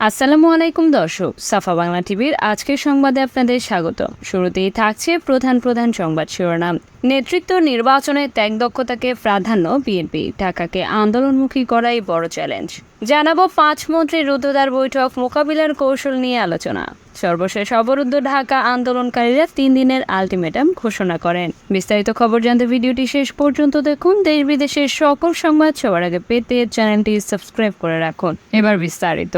আসসালামু আলাইকুম দর্শক, সাফা বাংলা টিভির আজকের সংবাদে আপনাদের স্বাগত। শুরুতেই থাকছে প্রধান প্রধান সংবাদ শিরোনাম। নেতৃত্ব নির্বাচনে ত্যাগ দক্ষতাকে প্রাধান্য বিএনপি, ঢাকাকে আন্দোলনমুখী করাই বড় চ্যালেঞ্জ। জানাব পাঁচ মন্ত্রী রুদ্ধদ্বার বৈঠক, মোকাবিলার কৌশল নিয়ে আলোচনা। সর্বশেষ অবরুদ্ধ ঢাকা আন্দোলনকারীরা তিন দিনের আলটিমেটাম ঘোষণা করেন। বিস্তারিত খবর জানতে ভিডিওটি শেষ পর্যন্ত দেখুন। দেশ বিদেশের সকল সংবাদ সবার আগে পেতে চ্যানেলটি সাবস্ক্রাইব করে রাখুন। এবার বিস্তারিত।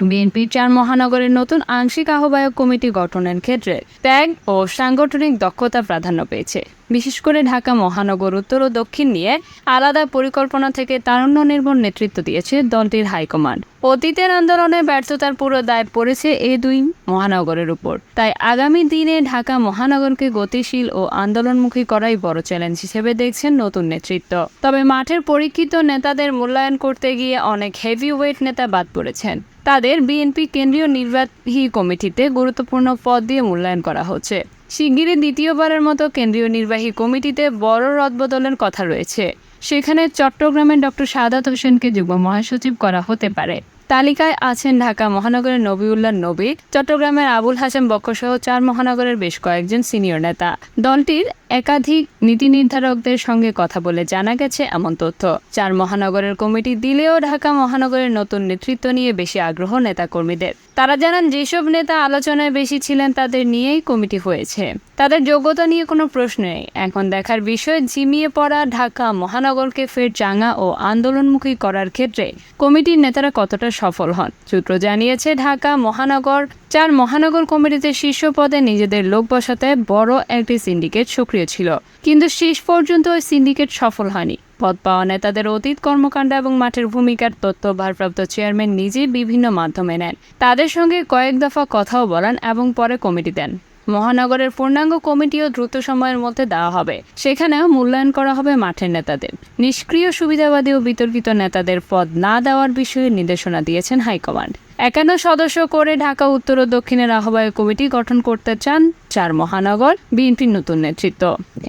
বিএনপি চার মহানগরের নতুন আংশিক আহ্বায়ক কমিটি গঠনের ক্ষেত্রে ত্যাগ ও সাংগঠনিক দক্ষতা প্রাধান্য পেয়েছে। বিশেষ করে ঢাকা, মহানগর, উত্তর ও দক্ষিণ নিয়ে আলাদা পরিকল্পনা থেকে তারুণ্য নির্ভর নেতৃত্ব দিয়েছে দলটির হাইকমান্ড। অতীতের আন্দোলনে ব্যর্থতার পুরো দায় পড়েছে এই দুই মহানগরের উপর। তাই আগামী দিনে ঢাকা, মহানগরকে গতিশীল ও আন্দোলনমুখী করাই বড় চ্যালেঞ্জ হিসেবে দেখছেন নতুন নেতৃত্ব। তবে মাঠের পরীক্ষিত নেতাদের মূল্যায়ন করতে গিয়ে অনেক হেভি ওয়েট নেতা বাদ পড়েছেন। তাদের বিএনপি কেন্দ্রীয় নির্বাহী কমিটিতে গুরুত্বপূর্ণ পদ দিয়ে মূল্যায়ন করা হচ্ছে। শিগগিরই দ্বিতীয়বারের মতো কেন্দ্রীয় নির্বাহী কমিটিতে বড় রদবদলের কথা রয়েছে। সেখানে চট্টগ্রামের ডক্টর সাদাত হোসেনকে যুগ্ম মহাসচিব করা হতে পারে। তালিকায় আছেন ঢাকা মহানগরের নবিউল্লাহ নবী, চট্টগ্রামের আবুল হাসান বক্কসহ চার মহানগরের বেশ কয়েকজন সিনিয়র নেতা। দলটির একাধিক নীতি নির্ধারকদের সঙ্গে কথা বলে জানা গেছে এমন তথ্য। চার মহানগরের কমিটি দিলেও ঢাকা মহানগরের নতুন নেতৃত্ব নিয়ে বেশি আগ্রহ নেতাকর্মীদের। তারা জানান, যেসব নেতা আলোচনায় বেশি ছিলেন তাদের নিয়েই কমিটি হয়েছে। তাদের যোগ্যতা নিয়ে কোনো প্রশ্ন নেই। এখন দেখার বিষয়, ঝিমিয়ে পড়া ঢাকা মহানগরকে ফের চাঙা ও আন্দোলনমুখী করার ক্ষেত্রে কমিটির নেতারা কতটা সফল হন? সূত্র জানিয়েছে, ঢাকা মহানগর, চার মহানগর কমিটিতে শীর্ষ পদে নিজেদের লোক বসাতে বড় একটি সিন্ডিকেট সক্রিয় ছিল। কিন্তু শেষ পর্যন্ত ওই সিন্ডিকেট সফল হয়নি। পদ পাওয়া নেতাদের অতীত কর্মকাণ্ড এবং মাঠের ভূমিকার তথ্য ভারপ্রাপ্ত চেয়ারম্যান নিজেই বিভিন্ন মাধ্যমে নেন। তাদের সঙ্গে কয়েক দফা কথাও বলেন এবং পরে কমিটি দেন। মহানগরের পূর্ণাঙ্গ কমিটিও দ্রুত সময়ের মধ্যে দেওয়া হবে। সেখানেও মূল্যায়ন করা হবে মাঠের নেতাদের। নিষ্ক্রিয় সুবিধাবাদী ও বিতর্কিত নেতাদের পদ না দেওয়ার বিষয়ে নির্দেশনা দিয়েছেন হাইকমান্ড। একান্ন সদস্য করে ঢাকা, উত্তর ও দক্ষিণের আহ্বায়ক কমিটি গঠন করতে চান চার মহানগর বিএনপির নতুন নেতৃত্ব।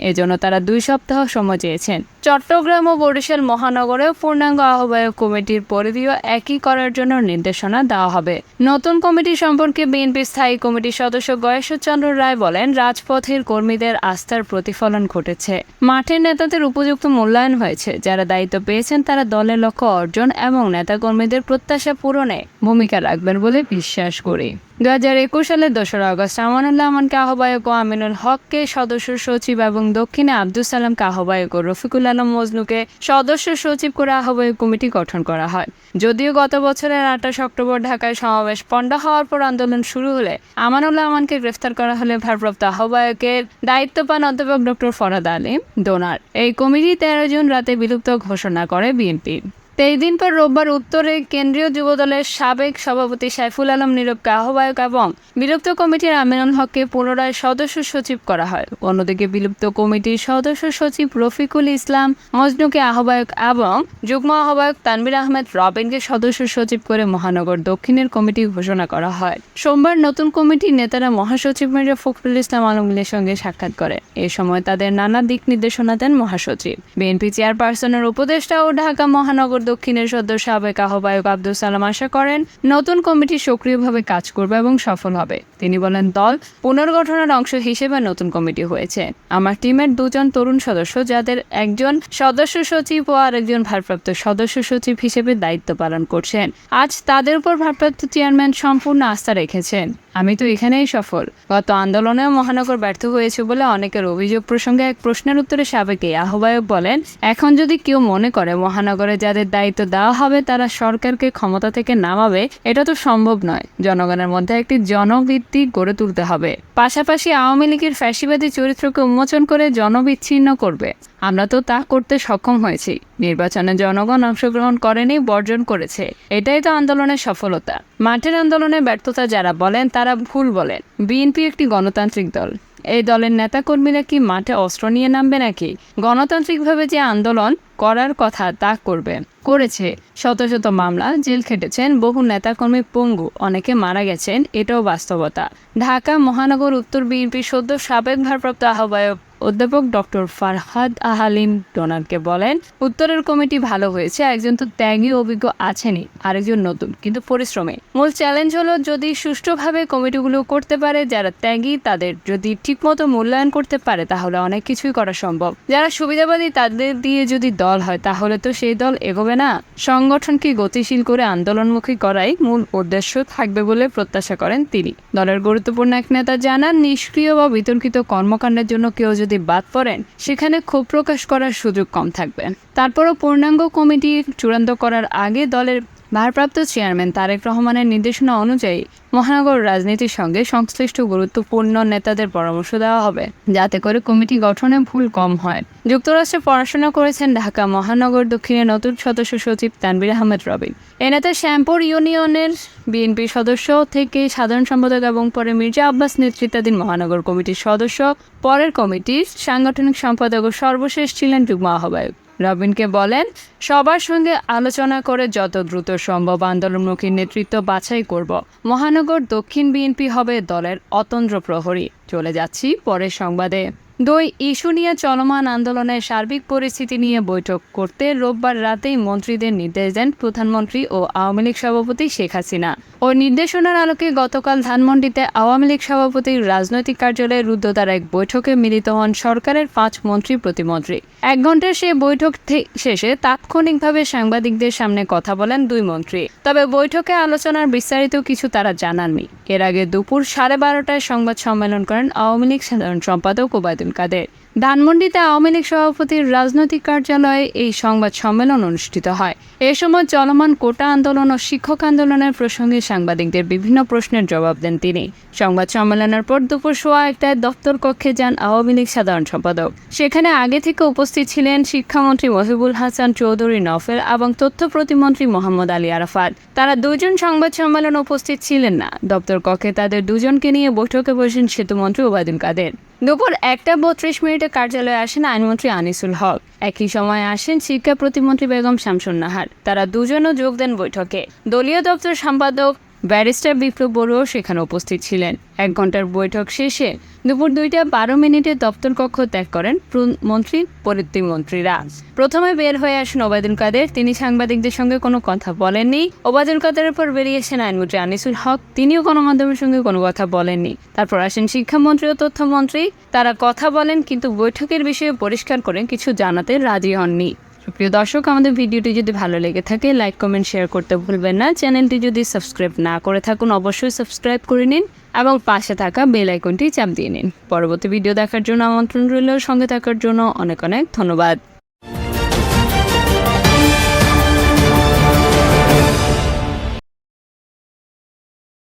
এজন্য তারা দুই সপ্তাহ সময় চেয়েছেন। চট্টগ্রাম ও বরিশাল মহানগরেও পূর্ণাঙ্গ আহ্বায়ক কমিটির পরিধিও একই করার জন্য নির্দেশনা দেওয়া হবে। নতুন কমিটি সম্পর্কে বিএনপি স্থায়ী কমিটির সদস্য গয়েশ্বরচন্দ্র রায় বলেন, রাজপথের কর্মীদের আস্থার প্রতিফলন ঘটেছে। মাঠের নেতাদের উপযুক্ত মূল্যায়ন হয়েছে। যারা দায়িত্ব পেয়েছেন, তারা দলের লক্ষ্য অর্জন এবং নেতাকর্মীদের প্রত্যাশা পূরণে ভূমিকা রাখবেন বলে বিশ্বাস করি। দু হাজার একুশ সালের দোসরা আগস্ট আমানুল্লাহ আমানকে আহ্বায়ক ও আমিনুল হককে সদস্য সচিব এবং দক্ষিণে আব্দুল সালামকে আহ্বায়ক ও রফিকুল আলম মজনুকে সদস্য সচিব করে আহ্বায়ক কমিটি গঠন করা হয়। যদিও গত বছরের আঠাশ অক্টোবর ঢাকায় সমাবেশ পণ্ডা হওয়ার পর আন্দোলন শুরু হলে আমানুল্লাহ আমানকে গ্রেফতার করা হলে ভারপ্রাপ্ত আহ্বায়কের দায়িত্ব পান অধ্যাপক ডক্টর ফরাদ আলী ডোনার। এই কমিটি তেরো জুন রাতে বিলুপ্ত ঘোষণা করে বিএনপি। তেইশ দিন পর রোববার উত্তরে কেন্দ্রীয় যুবদলের সাবেক সভাপতি সাইফুল আলম নীরবকে আহ্বায়ক এবং বিলুপ্ত কমিটির আমিনুল হককে পুনরায় সদস্য সচিব করা হয়। অন্যদিকে বিলুপ্ত কমিটির সদস্য সচিব রফিকুল ইসলাম মজনুকে আহ্বায়ক এবং যুগ্ম আহ্বায়ক তানবির আহমেদ রবিনকে সদস্য সচিব করে মহানগর দক্ষিণের কমিটি ঘোষণা করা হয়। সোমবার নতুন কমিটির নেতারা মহাসচিব মির্জা ফখরুল ইসলাম আলমগীরের সঙ্গে সাক্ষাৎ করে। এ সময় তাদের নানা দিক নির্দেশনা দেন মহাসচিব। বিএনপি চেয়ারপারসনের উপদেষ্টা ও ঢাকা মহানগর দক্ষিণের সদস্য সাবেক আহ্বায়ক আব্দুল সালাম আশা করেন, নতুন কমিটি সক্রিয়ভাবে কাজ করবে এবং সফল হবে। তিনি বলেন, দল পুনর্গঠনের অংশ হিসেবে নতুন কমিটি হয়েছে। আমার টিমের দুজন তরুণ সদস্য, যাদের একজন সদস্য সচিব ও আরেকজন ভারপ্রাপ্ত সদস্য সচিব হিসেবে দায়িত্ব পালন করছেন। আজ তাদের উপর ভারপ্রাপ্ত চেয়ারম্যান সম্পূর্ণ আস্থা রেখেছেন। আমি তো এখানেই সফল। গত আন্দোলনেও মহানগর ব্যর্থ হয়েছে বলে অনেকের অভিযোগ প্রসঙ্গে এক প্রশ্নের উত্তরে সাবেক এই আহ্বায়ক বলেন, এখন যদি কেউ মনে করে মহানগরে যাদের দায়িত্ব দেওয়া হবে তারা সরকারকে ক্ষমতা থেকে নামাবে, এটা তো সম্ভব নয়। জনগণের মধ্যে একটি জনভিত্তি গড়ে তুলতে হবে। পাশাপাশি আওয়ামী লীগের ফ্যাসিবাদী চরিত্রকে উন্মোচন করে জনবিচ্ছিন্ন করবে। আমরা তো তা করতে সক্ষম হয়েছি। নির্বাচনে জনগণ অংশগ্রহণ করেনি, বর্জন করেছে। এটাই তো আন্দোলনের সফলতা। মাঠের আন্দোলনে ব্যর্থতা যারা বলেন, তারা ভুল বলেন। বিএনপি একটি গণতান্ত্রিক দল। এই দলের নেতাকর্মীরা কি মাঠে অস্ত্র নিয়ে নামবে নাকি? গণতান্ত্রিকভাবে যে আন্দোলন, করার কথা তা করবে। করেছে। শত শত মামলা, জেল খেটেছেন, বহু নেতাকর্মী পঙ্গু, অনেকে মারা গেছেন, এটাও বাস্তবতা। ঢাকা, মহানগর, উত্তর বিএনপির সদ্য সাবেক ভারপ্রাপ্ত আহ্বায়ক অধ্যাপক ডক্টর ফারহাদ আহালিম ডোনারকে বলেন, উত্তরের কমিটি ভালো হয়েছে, একজন তো ত্যাগী অভিজ্ঞ আছেনই, আরেকজন নতুন, কিন্তু পরিশ্রমী। মূল চ্যালেঞ্জ হলো যদি সুষ্ঠুভাবে কমিটিগুলো করতে পারে, যারা ত্যাগী, তাদের যদি ঠিকমতো মূল্যায়ন করতে পারে, তাহলে অনেক কিছুই করা সম্ভব। যারা সুবিধাবাদী, তাদের দিয়ে যদি দল হয়, তাহলে তো সেই দল এগোবে না। সংগঠনকে গতিশীল করে আন্দোলনমুখী করাই মূল উদ্দেশ্য থাকবে বলে প্রত্যাশা করেন তিনি। দলের গুরুত্বপূর্ণ এক নেতা জানান, নিষ্ক্রিয় বা বিতর্কিত কর্মকাণ্ডের জন্য কেউ যদি বাদ পড়েন, সেখানে ক্ষোভ প্রকাশ করার সুযোগ কম থাকবে। তারপরও পূর্ণাঙ্গ কমিটি চূড়ান্ত করার আগে দলের ভারপ্রাপ্ত চেয়ারম্যান তারেক রহমানের নির্দেশনা অনুযায়ী মহানগর রাজনীতির সঙ্গে সংশ্লিষ্ট গুরুত্বপূর্ণ নেতাদের পরামর্শ দেওয়া হবে, যাতে করে কমিটি গঠনে ভুল কম হয়। যুক্তরাষ্ট্রে পড়াশোনা করেছেন ঢাকা মহানগর দক্ষিণের নতুন সদস্য সচিব তানবির আহমেদ রবিন। এ নেতা শ্যামপুর ইউনিয়নের বিএনপি সদস্য থেকে সাধারণ সম্পাদক এবং পরে মির্জা আব্বাস নেতৃত্বাধীন মহানগর কমিটির সদস্য, পরের কমিটির সাংগঠনিক সম্পাদক ও সর্বশেষ ছিলেন যুগ্ম আহ্বায়ক। রবিনকে বলেন, সবার সঙ্গে আলোচনা করে যত দ্রুত সম্ভব আন্দোলনমুখী নেতৃত্ব বাছাই করব। মহানগর দক্ষিণ বিএনপি হবে দলের অতন্দ্র প্রহরী। চলে যাচ্ছি পরের সংবাদে। দুই ইস্যু নিয়ে চলমান আন্দোলনের সার্বিক পরিস্থিতি নিয়ে বৈঠক করতে রোববার রাতেই মন্ত্রীদের নির্দেশ দেন প্রধানমন্ত্রী ও আওয়ামী লীগ সভাপতি শেখ হাসিনা। ও নির্দেশনার আলোকে গতকাল ধানমন্ডিতে আওয়ামী লীগ সভাপতির রাজনৈতিক কার্যালয়ে রুদ্ধদ্বার এক বৈঠকে মিলিত হন সরকারের পাঁচ মন্ত্রী প্রতিমন্ত্রী। এক ঘণ্টার সেই বৈঠক শেষে তাৎক্ষণিকভাবে সাংবাদিকদের সামনে কথা বলেন দুই মন্ত্রী। তবে বৈঠকে আলোচনার বিস্তারিত কিছু তারা জানাননি। এর আগে দুপুর সাড়ে বারোটায় সংবাদ সম্মেলন করেন আওয়ামী লীগ সাধারণ সম্পাদক ওবায়দুল কাদের। ধানমন্ডিতে আওয়ামী লীগ সভাপতির রাজনৈতিক কার্যালয়ে এই সংবাদ সম্মেলন অনুষ্ঠিত হয়। এ সময় চলমান কোটা আন্দোলন ও শিক্ষক আন্দোলনের প্রসঙ্গে সাংবাদিকদের বিভিন্ন প্রশ্নের জবাব দেন তিনি। সংবাদ সম্মেলনের পর দুপুর সোয়া একটায় দপ্তর কক্ষে যান আওয়ামী লীগ সাধারণ সম্পাদক। সেখানে আগে থেকে উপস্থিত ছিলেন শিক্ষামন্ত্রী মহিবুল হাসান চৌধুরী নফেল এবং তথ্য প্রতিমন্ত্রী মোহাম্মদ আলী আরাফাত। তারা দুজন সংবাদ সম্মেলনে উপস্থিত ছিলেন না। দপ্তর কক্ষে তাদের দুজনকে নিয়ে বৈঠকে বসেন সেতুমন্ত্রী ওবায়দুল কাদের। দুপুর একটা বত্রিশ মিনিটে কার্যালয়ে আসেন আইনমন্ত্রী আনিসুল হক। একই সময় আসেন শিক্ষা প্রতিমন্ত্রী বেগম শামসুন নাহার তারা দুজনও যোগ দেন বৈঠকে। দলীয় দপ্তর সম্পাদক ব্যারিস্টার বিপ্লব বড়ুও সেখানে উপস্থিত ছিলেন। এক ঘণ্টার বৈঠক শেষে দুপুর দুইটা বারো মিনিটে দপ্তর কক্ষ ত্যাগ করেন মন্ত্রী প্রতিমন্ত্রীরা প্রথমে বের হয়ে আসেন ওবায়দুল কাদের। তিনি সাংবাদিকদের সঙ্গে কোনো কথা বলেননি। ওবায়দুল কাদেরের পর বেরিয়েছেন আইনমন্ত্রী আনিসুল হক। তিনিও গণমাধ্যমের সঙ্গে কোনো কথা বলেননি। তারপর আসেন শিক্ষামন্ত্রী ও তথ্যমন্ত্রী। তারা কথা বলেন, কিন্তু বৈঠকের বিষয়ে পরিষ্কার করে কিছু জানাতে রাজি হননি। প্রিয় দর্শক, আমাদের ভিডিওটি যদি ভালো লেগে থাকে, লাইক, কমেন্ট, শেয়ার করতে ভুলবেন না। চ্যানেলটি যদি সাবস্ক্রাইব না করে থাকুন, অবশ্যই সাবস্ক্রাইব করে নিন এবং পাশে থাকা বেল আইকনটি চাপ দিয়ে নিন। পরবর্তী ভিডিও দেখার জন্য আমন্ত্রণ রইল। সঙ্গে থাকার জন্য অনেক অনেক ধন্যবাদ।